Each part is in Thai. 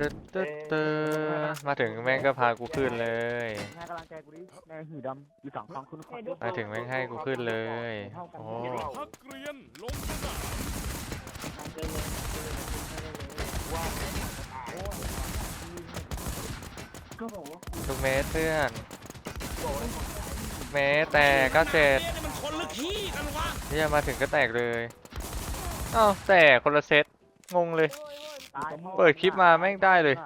ตึ๊ดตึ๊ดตึ๊ดมาถึงแม่งก็พากูขึ้นเลยแม่กำลังใจกูดิแม่หีดำอยู่สองคลองคุณขอดมาถึงแม่งให้กูขึ้นเลย โอ้พักเรียนลงสนามก็บอกว่าทุกเมตรเพื่อนเมตรแต่ก็เจ็ดนี่มันคนหรือขี้กันวะที่จะมาถึงก็แตกเลยเอ้าแตกคนละเซตงงเลย ตายเปิดคลิปมาแม่งได้เลย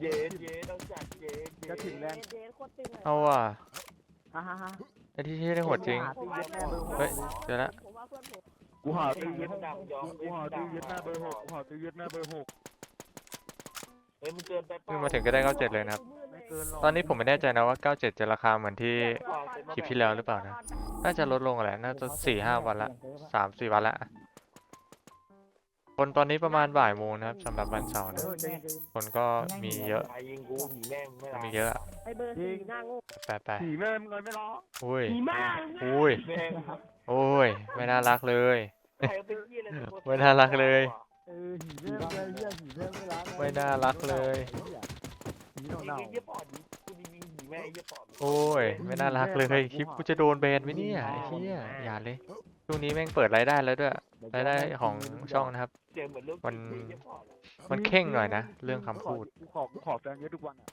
เย็นเย็นต้องจัดเย็นจะถึงแล้วเอาว่ะฮ่าฮ่าฮ่าไอ้ที่ที่ได้โหดจริง เฮ้ยเดี๋ยวละกูหาตีเย็ยึนดดับยอมกูหาตียึดหน้าเบอร์หกกูหาตียึดหน้าเบอร์หกเฮ้ยมึงเกินไปเพิ่งมาถึงก็ได้97เลยนะครับ ไม่เกินหรอกตอนนี้ผมไม่แน่ใจนะว่า 97 จะราคาเหมือนที่ คลิปที่แล้วหรือเปล่านะ น่าจะลดลงแหละ น่าจะสี่ห้าวันละสามสี่วันละ คนตอนนี้ประมาณบ่ายโมงนะครับสำหรับวันเสาร์เอนะอใจเย็นคนก็มีเยอะ ใครยิงกูหนีแม่งไม่รับมีเยอะอะไอเบอร์สี่หน้าโง่ไปไปผีแม่มึงเลยไม่ร้องอุ้ย ผีมากอุ้ย แม่งโอ้ย ไม่น่ารักเลย ใครเอาไปเยี่ยอะไรไม่น่ารักเลย เออหีแม่เลยเหี้ยหีแม่ไม่ร้องไม่น่ารักเลยหียิเน่างเยี่ยปอดดิ กูยิงยิงหนีแม่เยี่ยปอดโอ้ยไม่น่ารักเลยคลิปกูจะโดนแบนไหมเนี่ยไอ้เหี้ยอย่าเลยช่วงนี้แม่งเปิดรายได้แล้วด้วยรายได้ของช่องนะครับ เจอเหมือนลูกมันเยี่ยปอดมันเข่งหน่อยนะเรื่องคำพูด กูขอกูขอแฟนเยอะทุกวันอะ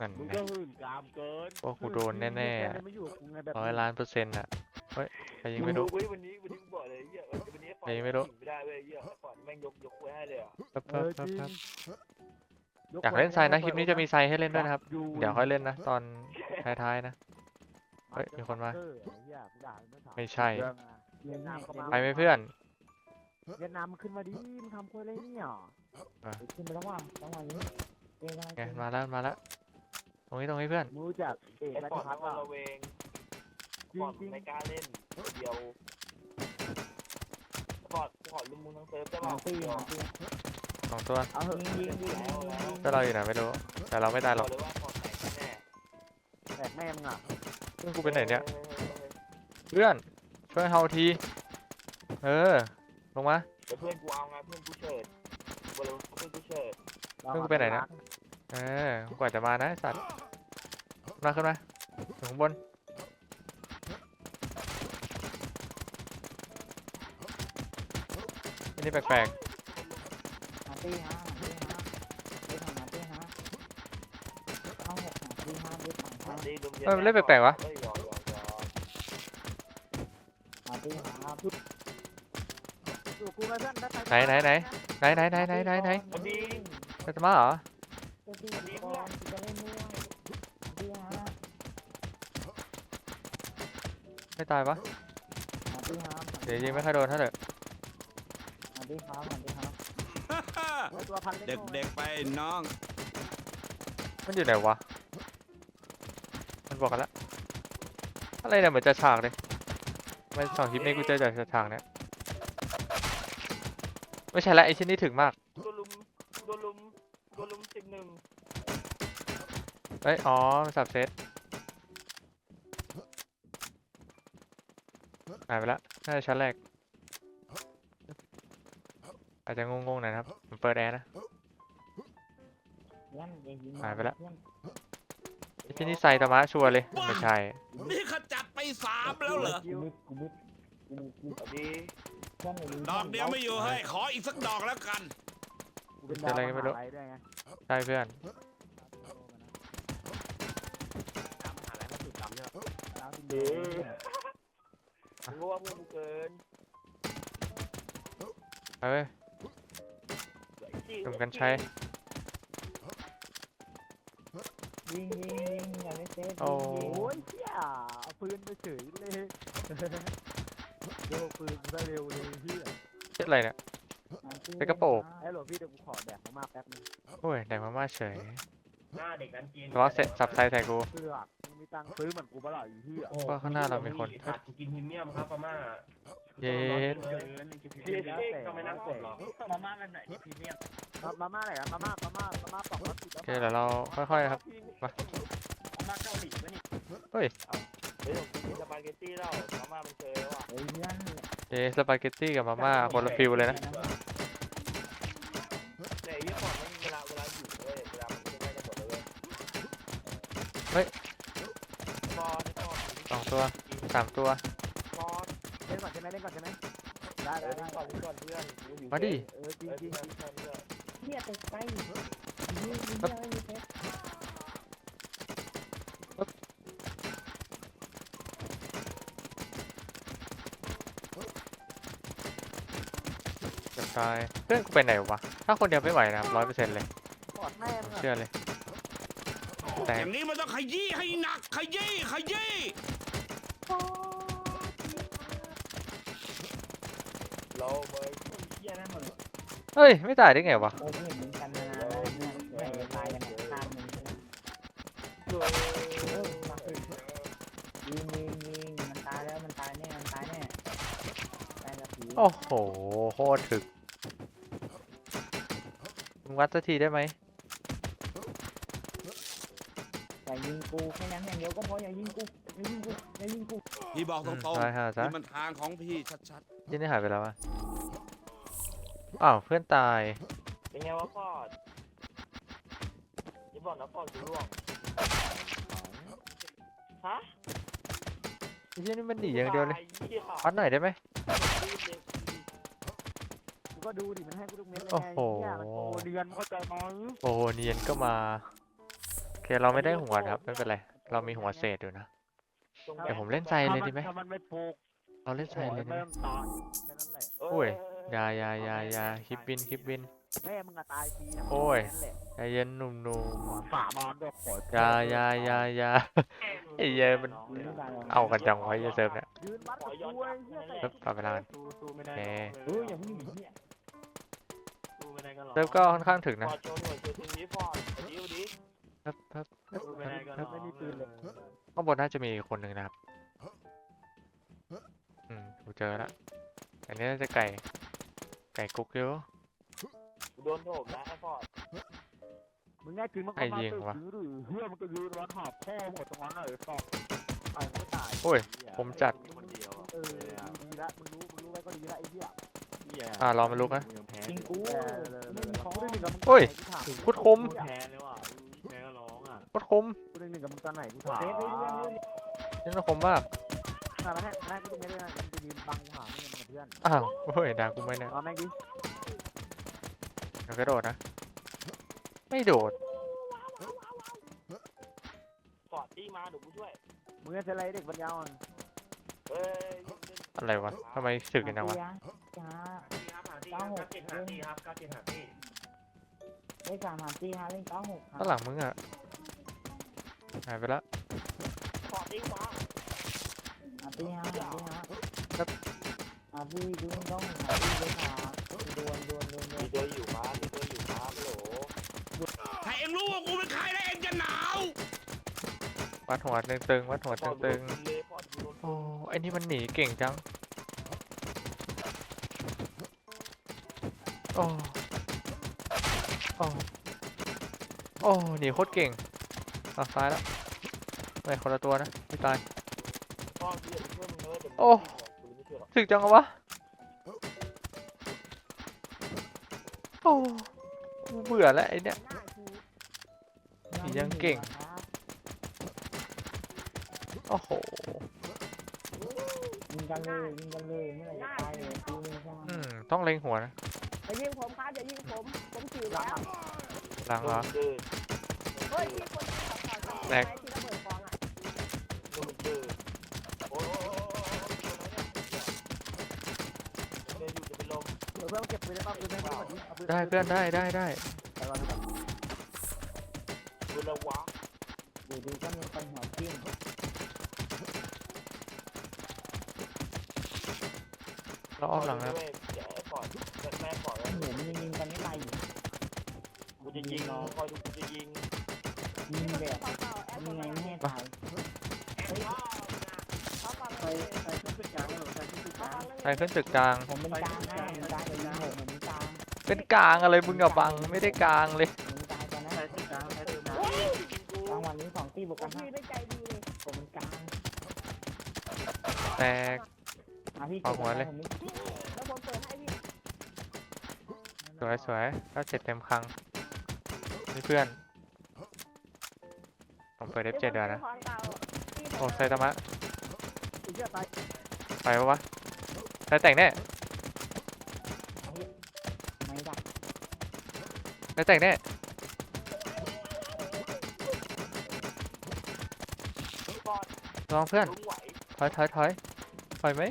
นั่นมึงนะก็หื่นกามเกินว่ากูโดนแน่ๆแม่อะไม่อยู่กับกูไงแบบร้อยล้านเปอร์เซ็นต์อะเฮ้ยใครยิงไม่รู้ เว้ยวันนี้วันนี้กูบอกเลยเยี่ยวันนี้ปอดใครยิงไม่รู้ ไม่ได้เว้ยเยี่ยปอดแม่งยกยกไว้ให้เลยอะปั๊บเอปั๊บอจปั๊บริงปั๊บ อยากเล่นไซนะคลิปนี้จะมีไซให้เล่นด้วยนะครับ เดี๋ยวค่อยเล่นนะ ตอนท้ายๆนะ เฮ้ยมีคนมาเออไอ้เหี้ยกูด่าไม่ถามไม่ใช่เรื่องอะเวียดนามเข้ามาไปไหมเพื่อนเวียดนามมันขึ้นมาดิมึงทำคุยอะไรเนี่ยขึ้นไปแล้วว่ะจังหวะนี้เองอะไรไงมาแล้วมาแล้วตรงนี้ตรงนี้เพื่อนมึงรู้จักเอกไอ้ราปชอดพัมัฒนน์ระป่ะเวงจริปงอดจริงไม่กล้าเล่นเดียวปอดปอดลุมมึงทั้งเซิร์ฟได้หาป่ะตีเดียวหาตี สองตัวเอาเหอะยิงยิงยิงยิงยิงก็เราอยู่ไหนไม่รู้ แต่เราไม่ตายหรบออกกเลยว่าปอดแตกแน่แตกแม่มึงอะเพื่อนกูไปไหนเนี่ย เพื่อนช่วยเฮาที เออ ลงมา เดี๋ยวเพื่อนกูเอาไงเพื่อนกูเฉิดบอกเลยว่าเพื่อนกูเฉิดเพื่อนกูไปไหนนะ เออกว่าจะมานะไอ้สัตว์มาขึ้นมาถึงข้างบน อันนี้แปลกหา ตี้ฮะหาตี้ฮะเบสหาตี้ฮะเข้าหกหาตี้ฮะเบสสองฮะเออมันเล่นแปลกๆวะ หาตี้ฮะอยู่กูไปเพื่อนด้ปไหนไหนไหน ไหนไหนไหนไหนไหนไหนวันนี้จะมาเหรอจะดีก่อนจะเล่นด้วยตี้ฮะไม่ตายวะหาตี้ฮะเดี๋ยวยิงไม่ค่อยโดนเท่าไหร่ หาตี้ฮะหาตี้ ตัวพันเล่นเด็กๆไปน้องมันอยู่ไหนวะ มันบอกกันละ อะไรเนี่ยเหมือนจะฉากเลยไม่สองคลิปนี้กูเจอจากฉากเนี้ยไม่ใช่ละไอ้ชิ้นนี้ถึงมาก โดนลุมโดนลุมโดนลุมสิบหนึ่งเอ้ย อ๋อมันสับเซตหายไปละน่าจะชั้นแรก อาจจะงงๆหน่อยนะครับผมเปิดแอร์นะ เพื่อนอย่ายิงหายไปละ เพื่อนไอ้ที่นี่ใส่ตะมะชัวร์เลย ไม่ใช่ นี่ขจัดไปสามแล้วเหรอ กูมิดกูมิดกูมิดกูสวัสดีเพื่อนอย่ายิงดอกเดียวไม่อยู่ให้ย ขออีกสักดอกแล้วกัน กูเป็นเจออะไรก็ไม่รู้ดาวมหาลัยด้วยไงใช่เพื่อน ดาวมหาลัยมันสุดดำเนี่ยดาวจริงเด้มึงก็ว่าเพื่อนกูเกินไปเว้ย หนุ่มกัญชัยยิงยิงยิงอย่าไปเซฟโอ้ยิงโอ้ยเหี้ยเอาปืนไปเฉยเลยโยกปืนกูได้เร็วเลยเหี้ยเช็ดอะไรเนี่ยหาตีไปกระโปรง ไอ้หลวงพี่เดี๋ยวกูขอแดกมาม่าแป๊บนึงโอ้ยแดกมาม่าเฉยหน้าเด็กนั้นกินเพราะเสร็จสับไซใส่กู เสื้อมึงมีตังค์ซื้อเหมือนกูเปะล่าอยู่ที่อะเพราะข้างหน้าเรามีคน ขาดกินพรีเมียมครับพม่า เย็ดก็ไม่น่ากดหรอกมาม่าแบบไหนพรีเมียมครับมาม่าอะไรครับมาม่ามาม่ามาม่าปอกแล้วติดโอแล้วเคเดี๋ยวเราค่อยๆครับ มาม่าเกาหลีวะนี่เฮ้ยเฮ้ยมกินสปาเกตตี้แล้วมาม่ามันเจอแล้วอะเฮ้ยเพื่อนเอ๊ะสปาเกตตี้กับมาม่าคนละฟิลเลยนะ แต่ไอ้เหี้ยของมันเวลาเวลาอยู่เว้ยเวลามันไม่ได้จะหมดเลยเว้ยเฮ้ยสองตัวสามตัว มเล่นก่อนใช่ไหมได้เอได้อได้ก่อนก่อนเพื่อนมาดิเออจริงจริงจริงเฮียตกไปยิงยิงเดียวไม่มีเพชรเกือบตายเพื่อนกูไปไหนวะ ถ้าคนเดียวไม่ไหวนะร้อยเปอร์เซ็นต์เลยกอดแม่มึงเชื่อเลยแต่อย่างนี้มันต้องขยี้ให้หนักขยี้ขยี้ เราไป เฮียนั่นหมดเลย เฮ้ย ไม่ตายได้ไงวะ โอ้ยเห็นเหมือนกันมานานแล้วเนี่ยไม่จะตายกันเนี่ยตามมึงเออมาสิยิงยิงยิงมันตายแล้วมันตายแน่มันตายแน่ตายกับผีโอ้โห โคตรถึกมึงวัดสักทีได้ไหมอย่ายิงกูแค่นั้นอย่างเดียวก็พออย่ายิงกูอย่ายิงกูอย่ายิงกูพี่บอกตอืรมงตายห่าๆซะนี่มันทางของพี่ชัดยี่นี่หายไปแล้ววะ อ้าวเพื่อนตาย เป็นไงวะฟอดอย่าบอกนะฟอดกูร่วงฮะไอ้ยี่นี่มันหนีอย่างเดียวเลยตาหี้ยวัดหน่อยได้ไหม กูก็ดูดิมันให้กูทุกเม็ดเลยโอ้ไงโห เหี้ยมันโกเดือนเข้าใจไหมโอ้โหเนียนก็มาโอเคเราไม่ได้หัวนะครับไม่เป็นไรเรามีหัวเศษอยู่นะตรงเดี๋ยวผมเล่นใจเลยดีไหม ถ้ามันไม่ปลูกเราเล่นใจเลยดีไหม เริ่มตายแค่นั้นแหละเออโอ้ย อยาอยาอยาอยาคลิปบินคลิปบิน แม่มึงอะตายฟรีนะโอ้ย แค่นั้นแหละใจเย็นหนุ่มฝ่ามอนด้วยขอๆอยาอยาอยาอยา ไอ้เหี้ยมัน เอากันจังไวะไอ้เซิร์ฟเนี่ยยืนมัดกับกูไอ้เหี้ยใส่เซิร์ฟต่อเวลากัน สู้สู้ไม่ได้โอเค เอออย่าเพิ่งหนีเนี่ยสู้ไม่ได้ก็รอเซิร์ฟก็ค่อนข้างถึงฟนะอดโชว์หน่วยโชว์ทีนี้ฟอดดิวดิครับครับครับสู้ไม่ได้ก็รอไม่มีปืนเลยข้างบนน่าจะมีคนหนึ่งนะครับ อืมกูเจอแล้วอันนี้น่าจะไก่ ไก่กุ๊กอยู่ กูโดนโถมนะไอ้ฟอดมึงง่ายจริงมันก็ไอ้มายิงตึกวะถือหรือเฮียมันก็ยืนร้อนหอบพ่อหมดตรงนั้นเลยฟอกไอ้ไม่ตายโอ้ยผมจัด คนเดียวเออดีละมึงรู้มึงรู้ไว้ก็ดีละไอ้เหี้ยอ่ารอมันลุกนะยิงกูเออเลยไม่เลยมีของกูได้หนึ่งกับมึงโอ้ยกูถามพูดคมแพ้เลยว่ะแพ้ก็ร้องอะโคตรคมกูได้หนึ่งกับมึงตอนไหนกูถามเซฟไปเรื่อยนี่มันคมมากถ้ามันให้มันให้กูตรงนี้ด้วยนะมึงจะ ยืนบังกูหามึงกับเพื่อนอ้าวโอ้ยด่ากูไหมเนี่ยเอาแม่งดิเดี๋ยวกระโดดนะ ไม่โดดฟอดตีมาเดี๋ยวกูช่วย มึงจะอะไรเด็กปัญญาอ่อนเอ้ยอะไรวะทำไมสึกกันจังวะ จ้า เก้าหกเล่นเลขสามหาตีฮะเล่นเก้าหกข้างหลังมึงอะ หายไปแล้วฟอดตีมาหาตีฮะหาตีฮะ หาตีดูต้องหาตีเลยค่ะดวนดวนดวนดวมีนตัวอยู่มามีตัวอยู่มาโหลๆถ้าเองรู้ว่ากูเป็นใครแล้วเองจะหนาววัดหัวตึงๆวัดหัวฟอดตึงโดนเลยฟอดโดนๆโอ้ไอ้นี่มันหนีเก่งจังโอ้โอ้โอ้หนีโคตรเก่งอะตายแล้วไม่คนละตัวนะไม่ตายฟอดเพื่อนเพื่อนมึงเลยแต่มึงโอ้กูไม่เชื่อห รอกสึกจังอะวะโอ้กูเบื่อแล้วไอ้เนี่ยยังเก่ง โอ้โหยิงกันเลยยิงกันเลยเมื่อไหร่จะตายเลยกูไม่ใช่อืมต้องเล็งหัวนะอย่ายิงผมครับอย่ายิงผมผมถือแล้วหลังเหรอเกิดเฮ้ยที่คนที่ขับผ่านแรกที่ร เดี๋ยวเพื่อนเก็บปืนได้ป่ะปืนไม่ได้ป่ะได้เพื่อนได้ได้ได้ไปก่อนนะครับเป็นละวะอยู่ดีก็มีคนหัวทิ่มเราออมหลังนะเดี๋ยวไอ้ฟอดแม่ฟอดเหมือนยิงยิงกันไม่ตายอยู่กูจะยิงคอยดูกูจะยิงยิงแบบยิงไงไม่ตายใครใครขึ้นตึกกลางใครขึ้นตึกกลางผมเป็นกลางให้ เป็นกลางอะไรมึงอะบังไม่ได้กลางเลยผมเป็นกลางตอนนั้นใครตึกกลางใครตึกกลางกลางวันนี้สองตีบวกผกัมนห้าพี่ได้ใจดีเลยผมเป็นกลางแตก อะพี่เอาหัวเลย ผมไม่แล้วผมเปิดให้พี่สวยสวยก็เจ็ดเต็มครั้งนี่เพื่อนตรงปิด F7 เดือนนะของเก่าพี่โอ้ไซตามะไอ้เหี้ยตายไปปะวะไซแต่งแน่ แต่งแน่ก่อนลองเพื่อนลุงไหวถอยถอยถอยถอยไหม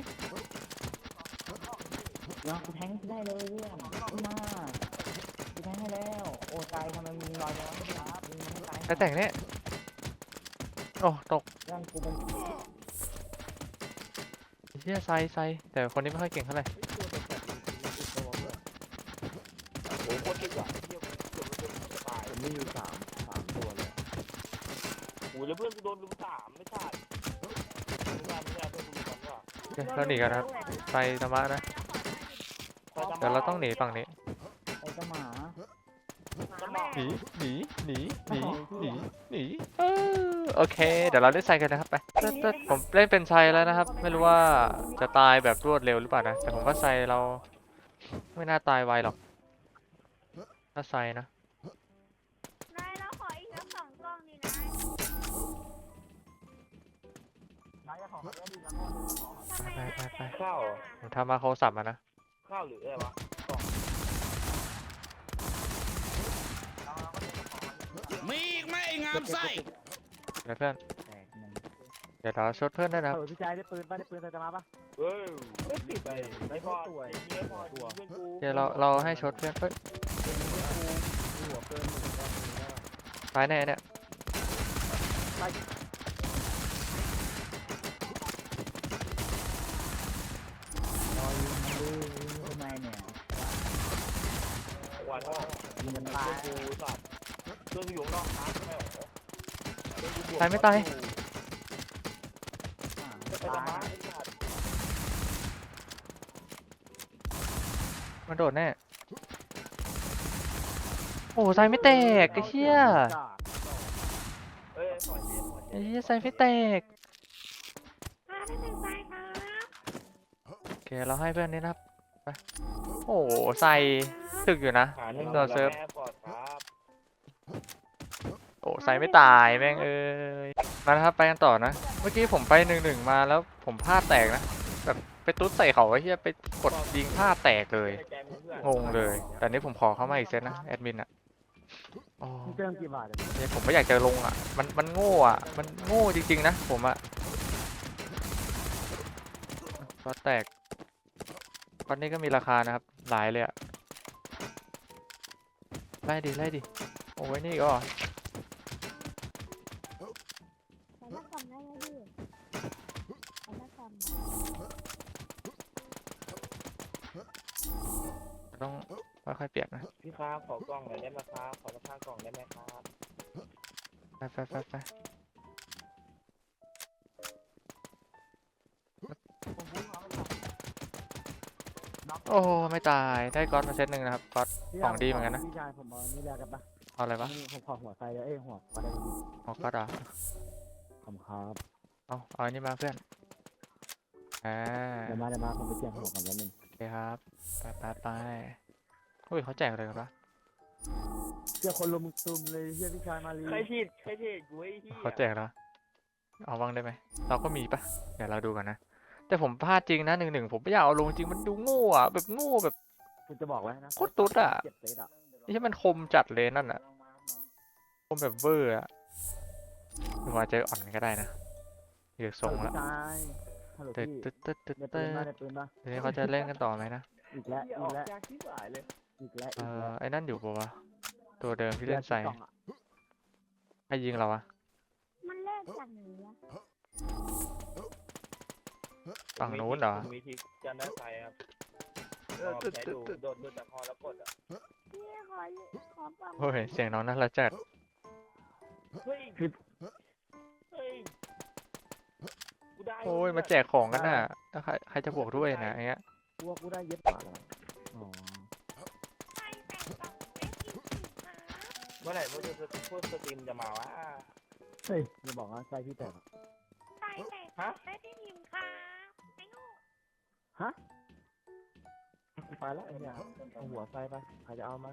ยอมกูแทงได้เลยเรื่องขึ้นมากูแทงให้แล้ว โอ้ตายทำไมมีรอยย้อนครับมีไม่ตายไซแต่งแน่โอ้ตกเรื่องกูเป็นเฮียไซไซแต่คนนี้ไม่ค่อยเก่งเท่าไหร่ โอ้โหโคตรเก่งว่ะเที่ยวเกือบโดนจะตาย ผมมีอยู่สามสามตัวเลย โอ้ยแล้วเพื่อ นกูโดนลุมสามไม่ใช่ไม่ใช่ไม่ใช่เพื่อนกูลุมสามว่ะโอเคเราหนีกันนะครับไซตามะนะไปทำไมเดี๋ยวเราต้องหนีฝั่งนี้ไอ้เจ้าหมาจะมาหนีหนีหนีหนีหนีหนีเออโอเค เดี๋ยวเราเล่นไซกันนะครับไปตึ๊ดตึ๊ดผมเล่นเป็นไซแล้วนะครับ ไม่รู้ว่าจะตายแบบรวดเร็วหรือเปล่านะแต่ผมว่าไซเรา ไม่น่าตายไวหรอกถ้าไซนะ ไปไปไปข้าวเหรอผมทำมาโคสับมานะ ข้าวหรืออะไรวะมีอีกไหมไอ้งามไส้เดี๋ยวเพื่อน แตกหนึ่งเดี๋ยวเราชดเพื่อนด้วยนะคเอรับอพี่ชายได้ปืนป่ะได้ปืนใส่จะมาป่ะเฮ้ยไม่ติดเลยไอ้ได้พ่อตัวไอ้เหี้ยพ่อตัวเพื่อนกูเดี๋ยวเราเราให้ชดเพื่อนเฮ้ยหัวเกินหนึ่งก็มีแล้วตายแน่เนี่ยร ยิงมันเพื่ตาอยนกูสัตว์เพื่อนกูอยู่ข้างนอกน้ำใช่ไหมเหรอเพื่อนกูบวกตายไม่ตายอ่าไปตาทำมายไอ้สัตว์มันโดดแน่ โอ้ไซไม่แตกไอ้เหี้ยเอ้ยปล่อยเย็นปล่อยไอ้เย็นเหี้ยไซไม่แตก มาได้หนึ่งไปครับโอเค เราให้เพื่อนนี่นะครับ ไปโอ้ไซถึกอยู่นะหาหนึ่งต่อเซิร์ฟแม่ปลอดครับโอ้ไซไม่ตายแม่งเอ้ยมานะครับไปกันต่อนะ เมื่อกี้ผมไปหนึ่งหนึ่งมาแล้วผมพลาดแตกนะแบบไปตุ๊ดใส่เขาไอ้เหี้ยไปกดยิงพลาดแตกเลยให้ใจมึงเพื่อนงงเลย แต่นี้ผมขอเข้ามาอีกเซตนะแอดมินอะอ๋อพี่เติมกี่บาทเนี่ยเนี่ยผมไม่อยากจะลงอะมันมันโง่อะมันโง่จริงๆนะผมอะก็แตก ก้อนนี้ก็มีราคานะครับ หลายเลยอะไล่ดิไล่ดิ โอ้ยนี่ก็แต่ละกล่องได้ไหมพี่แต่ละกล่องต้องค่อยๆเปลี่ยนนะพี่ครับขอกล่องหน่อยได้ไหมครับขอราคากล่องได้ไหมครับ ไปไปไปไป โอ้ไม่ตายได้ก๊อตมาเซตหนึ่งนะครับก๊อตพี่ของดีเหมือนกันนะพี่ชายผมเอานี่แลกกันปะเอาอะไรวะนี่ผมขอหัวไฟเลยเอ้ยหัวปลาได้ดีเอาก๊อตเหรอะขอบคุณครับเอาเอาอันนี้มาเพื่อนอ่าเดี๋ยวมาเดี๋ยวมาผมไปเปลี่ยนหัวก่อนแป๊บนึงโอเคครับไปไปไปอุ้ยเขาแจกอะไรกันวะเชื่อคนลมตุมเลยเชื่อพี่ชายมาลีใครผิดใครผิดกูไอ้ที่เขาแจกแล้วเอาบ้างได้ไหมเราก็มีปะเดี๋ยวเราดูกันนะ แต่ผมพลาดจริงนะหนึ่งหนึ่งผมไม่อยากเอาลงจริงมันดูโง่อะแบบโง่แบบคุณจะบอกไว้นะโคตรตุ๊ดอะเจ็บเซตอะที่มันคมจัดเลยนั่นอะคมแบบเวอร์อะหรือว่าจะอ่อนก็ได้นะเลือกทรงละพี่ชายฮัลโหลตึ๊ดพี่ตึ๊ดตึ๊ดตึ๊ดได้ปืตึ๊นมาดได้ปืนมาทีนี้เขาจะเล่นกันต่อไหมนะอีกแล้วอีกแล้วยากที่หายเลยอีกแล้วเออีกอแล้วไอ้นั่นอยู่ปะวะตัวเดิมที่เล่นใส่กล่องอะใครยิงเราวะมันเลิกจากหนีอะ ฝั่งนู้นเหรอ ผมมีทริคจะได้ใส่ครับลองใช้ดูโดดโดดจากคอแล้วกดอะพี่ขอขอปั๊มโอ้ยเสียงน้องน่ารักจัดเฮ้ยเฮ้ยกูได้โอ้ยมาแจกของกันน่ะแล้วใครใครจะบวกด้วยนะอย่างเงี้ยกลัวกูได้เย็บปากแล้วอ๋อใส่แต่กล่องได้กินสิคะเมื่อไหร่พวกจะพวกสตรีมจะมาวะ เฮ้ยอย่าบอกว่าใส่พี่แตกอะใส่แต่กล่องได้ ไปแล้วไอ้เนี่ยเอาหัวไฟไปใครจะเอามา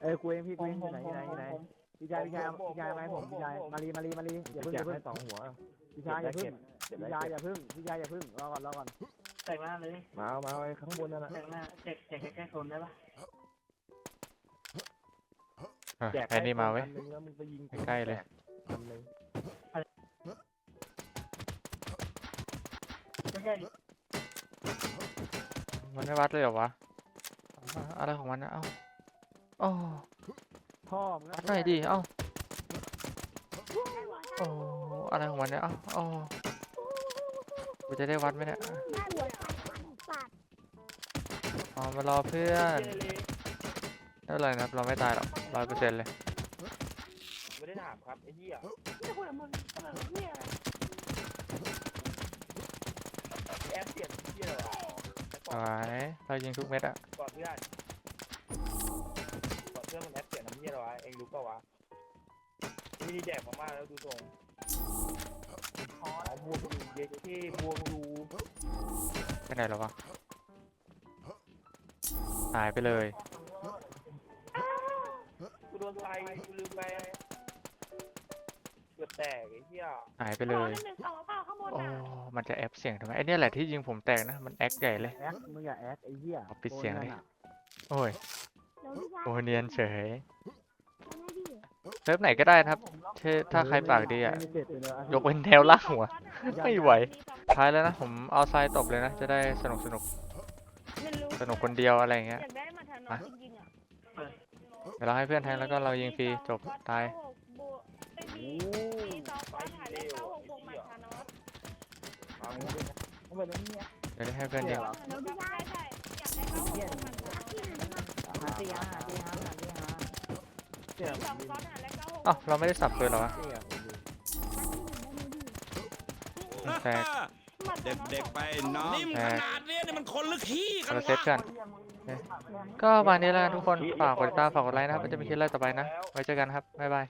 เอ้ยกูเองพี่กูเองอยู่ไหนอยู่ไหนอยู่ไหนพี่ชายพี่ชายพี่ชายไหมาให้ผมพี่ชายมารีมารีมารีอย่าเพิ่งอย่าเพิ่งสองหัวพี่ชายอย่าเพิ่งพี่ชายอย่าเพิ่งพี่ชายอย่าเพิ่งรอก่อนรอก่อนแตกหน้าเลยมาเอามาเอาไอ้ข้างบนนั่นน่ะแตกหน้าแตกแตกแค่โซนได้ปะอะไอ้นี่มาเว้ยอันนึงแล้วมึงไปยิงใกล้ๆเลยอันนึงไม่ใช่ดิ มันไม่วัดเลยเหรอวะอะอะไรของมันนะเอ้าโอ้พ่อมึงวัดหน่อยดิเอ้าโอ้อะไรของมันเนี่ยเอ้าโอ้กูจะได้วัดไหมเนี่ยหน้าหัวปากอ๋อมารอเพื่อนไม่เป็นไรนะครับเราไม่ตายหรอกร้อยเปอร์เซ็นต์เลย ไม่ได้ถามครับไอ้เหี้ย ไม่คุยกับมึงทำไมมึงเหี้ยอะไร แอปเสียงเหี้ยอะไรวะ ส วยเรายิงทุกเม็ดอะก่อนเพื่อนก่อนเพื่อนมันแอปเสียงน้ำเหี้ยอะไรวะเองรู้ป่าวะนี่นี่แดกมามากแล้วดูตรงอ๋อบวกดูเด็กที่บวกดูไปไหนแล้ววะหายไปเลยกูโดนไฟกูลืมไปเกือบแตกไอ้เหี้ยหายไปเลยหนึ่งสอง มันจะแอปเสียงทำไมไอเนี่ยแหละที่ยิงผมแตกนะ มันแอคใหญ่เลย แอคมึงอย่าแอคไอ้เหี้ยเอาปิดเสียงดิโกนนั่นน่ะโอ้ยเดี๋ยวพี่ชายโอเนียนเฉยทำไงดีเซิร์ฟไหนก็ได้นะครับถ้าถ้าใครปากดีอะ ไม่เจ็บเลยอะยกเว้นแถวล่างหัว ไม่ไหว ท้ายแล้วนะ ผมเอาทรายตบเลยนะ จะได้สนุกสนุกไม่รู้สนุกคนเดียวอะไรอย่างเงี้ย อยากได้มาทางน้องจริงๆอะเดี๋ยวเราให้เพื่อนแทงแล้วก็เรายิงฟรีจบตายบวกไอ้บีบีสองก้อนหายเลขเก้าหกบวกหมัดทานอส เอาเอาไปเลยเนี่ยเดี๋ยวได้ให้เพื่อนยิงแล้วพี่ยใช่อยากได้เก้าหกบวมันหาตีหาหาตีหาหาตีหาสองก้อนหายเลขเก้าหกอ้าวเราไม่ได้สับปืนเหรอวะแตก เด็กๆไปน้องนิ่มขนาดเนี้ยนี่มันคนลึกขี้กันนละเซตวะกันโอเคก็วันนี้แล้วกันทุกคน ฝากกดติดตาม ฝากกดไลค์นะครับมันจะมีคลิปแรกต่อไปนะ ไว้เจอกันครับ บ๊ายบาย